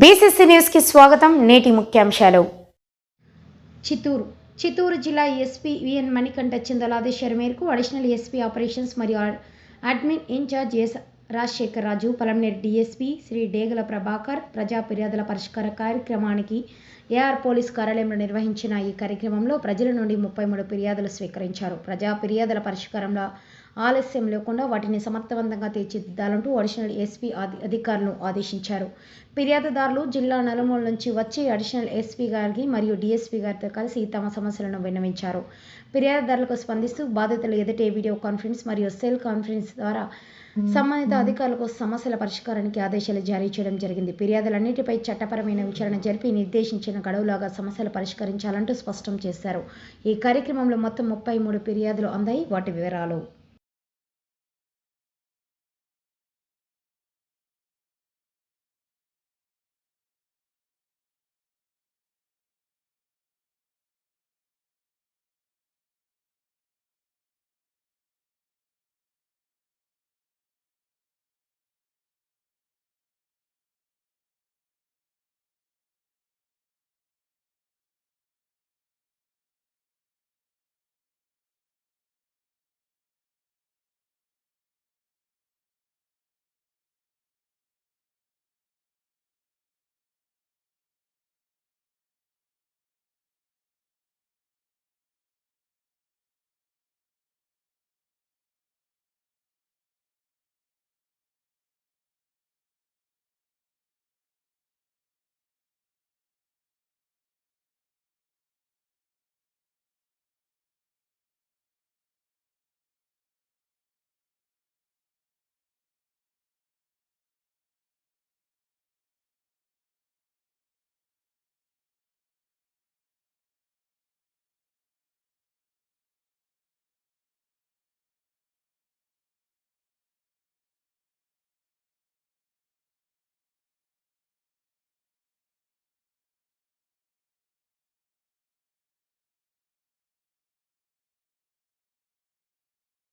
BCC న్యూస్కి స్వాగతం నేటి ముఖ్యాంశాలు. చిత్తూరు చిత్తూరు జిల్లా ఎస్పీ విఎన్ మణికంఠ చిందల ఆదేశాల మేరకు అడిషనల్ ఎస్పీ ఆపరేషన్స్ మరియు admin in charge S Rajasekhar Raju Palamaner DSP Shri Degala Prabhakar ప్రజా ఫిర్యాదుల పరిష్కార కార్యక్రమానికి ఏఆర్ పోలీస్ కార్యాలయంలో నిర్వహించిన ఈ కార్యక్రమంలో ప్రజల నుండి ముప్పై మూడు ఫిర్యాదులు స్వీకరించారు. ప్రజా ఫిర్యాదుల పరిష్కారంలో ఆలస్యం లేకుండా వాటిని సమర్థవంతంగా తీర్చిదిద్దాలంటూ అడిషనల్ ఎస్పీ అధికారులను ఆదేశించారు. ఫిర్యాదుదారులు జిల్లా నలుమూల నుంచి వచ్చి అడిషనల్ ఎస్పీ గారికి మరియు డీఎస్పీ గారితో కలిసి తమ సమస్యలను విన్నవించారు. ఫిర్యాదుదారులకు స్పందిస్తూ బాధితులు ఎదుటే వీడియో కాన్ఫరెన్స్ మరియు సెల్ కాన్ఫరెన్స్ ద్వారా సంబంధిత అధికారులకు సమస్యల పరిష్కారానికి ఆదేశాలు జారీ చేయడం జరిగింది. ఫిర్యాదులన్నిటిపై చట్టపరమైన విచారణ జరిపి నిర్దేశించిన గడువులాగా సమస్యలు పరిష్కరించాలంటూ స్పష్టం చేశారు. ఈ కార్యక్రమంలో మొత్తం ముప్పై మూడు ఫిర్యాదులు అందాయి. వాటి వివరాలు